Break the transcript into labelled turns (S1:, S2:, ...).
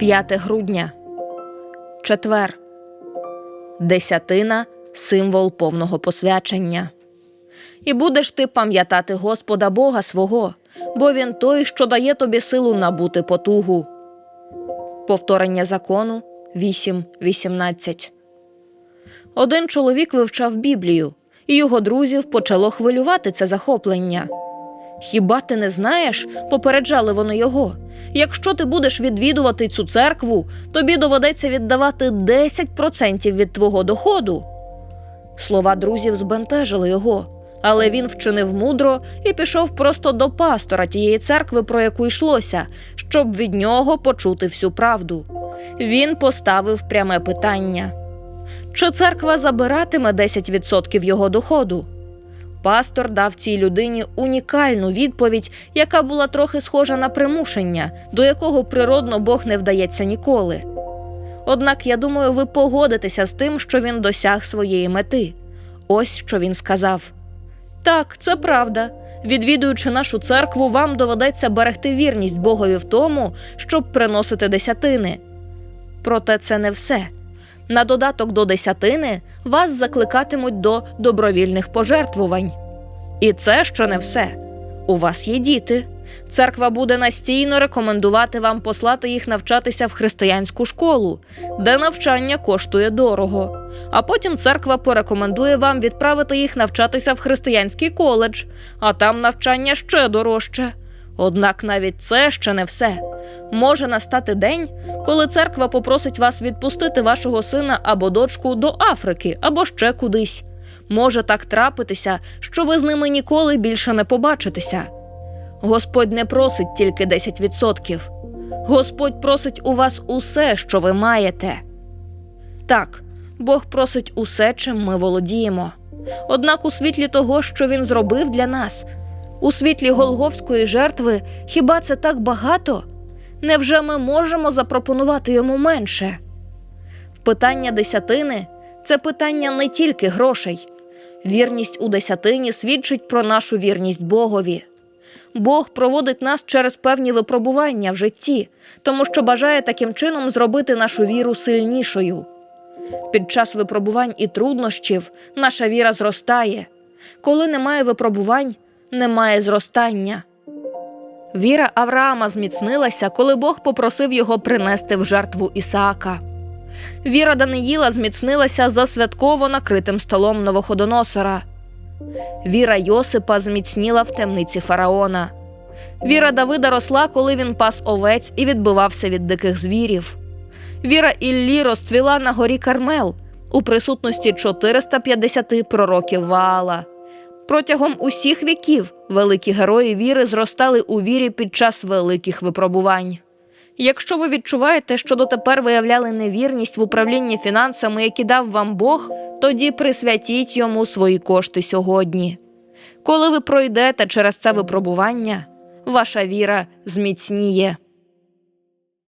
S1: 5 грудня. Четвер. Десятина символ повного посвячення. І будеш ти пам'ятати Господа Бога свого, бо Він той, що дає тобі силу набути потугу. Повторення закону 8.18 Один чоловік вивчав Біблію, і його друзів почало хвилювати це захоплення. Хіба ти не знаєш, попереджали вони його. Якщо ти будеш відвідувати цю церкву, тобі доведеться віддавати 10% від твого доходу. Слова друзів збентежили його, але він вчинив мудро і пішов просто до пастора тієї церкви, про яку йшлося, щоб від нього почути всю правду. Він поставив пряме питання: чи церква забиратиме 10% його доходу? Пастор дав цій людині унікальну відповідь, яка була трохи схожа на примушення, до якого природно Бог не вдається ніколи. Однак я думаю, ви погодитеся з тим, що він досяг своєї мети. Ось що він сказав: Так, це правда. Відвідуючи нашу церкву, вам доведеться берегти вірність Богові в тому, щоб приносити десятини. Проте це не все. На додаток до десятини вас закликатимуть до добровільних пожертвувань. І це ще не все. У вас є діти. Церква буде настійно рекомендувати вам послати їх навчатися в християнську школу, де навчання коштує дорого. А потім церква порекомендує вам відправити їх навчатися в християнський коледж, а там навчання ще дорожче. Однак навіть це ще не все. Може настати день, коли церква попросить вас відпустити вашого сина або дочку до Африки або ще кудись. Може так трапитися, що ви з ними ніколи більше не побачитеся. Господь не просить тільки 10%. Господь просить у вас усе, що ви маєте. Так, Бог просить усе, чим ми володіємо. Однак у світлі того, що Він зробив для нас, у світлі Голговської жертви, хіба це так багато? Невже ми можемо запропонувати йому менше? Питання десятини це питання не тільки грошей. Вірність у десятині свідчить про нашу вірність Богові. Бог проводить нас через певні випробування в житті, тому що бажає таким чином зробити нашу віру сильнішою. Під час випробувань і труднощів наша віра зростає. Коли немає випробувань, немає зростання. Віра Авраама зміцнилася, коли Бог попросив його принести в жертву Ісаака. Віра Даниїла зміцнилася за святково накритим столом Новоходоносора. Віра Йосипа зміцніла в темниці фараона. Віра Давида росла, коли він пас овець і відбивався від диких звірів. Віра Іллі розцвіла на горі Кармел у присутності 450 пророків Ваала. Протягом усіх віків великі герої віри зростали у вірі під час великих випробувань. Якщо ви відчуваєте, що дотепер виявляли невірність в управлінні фінансами, які дав вам Бог, тоді присвятіть йому свої кошти сьогодні. Коли ви пройдете через це випробування, ваша віра зміцніє.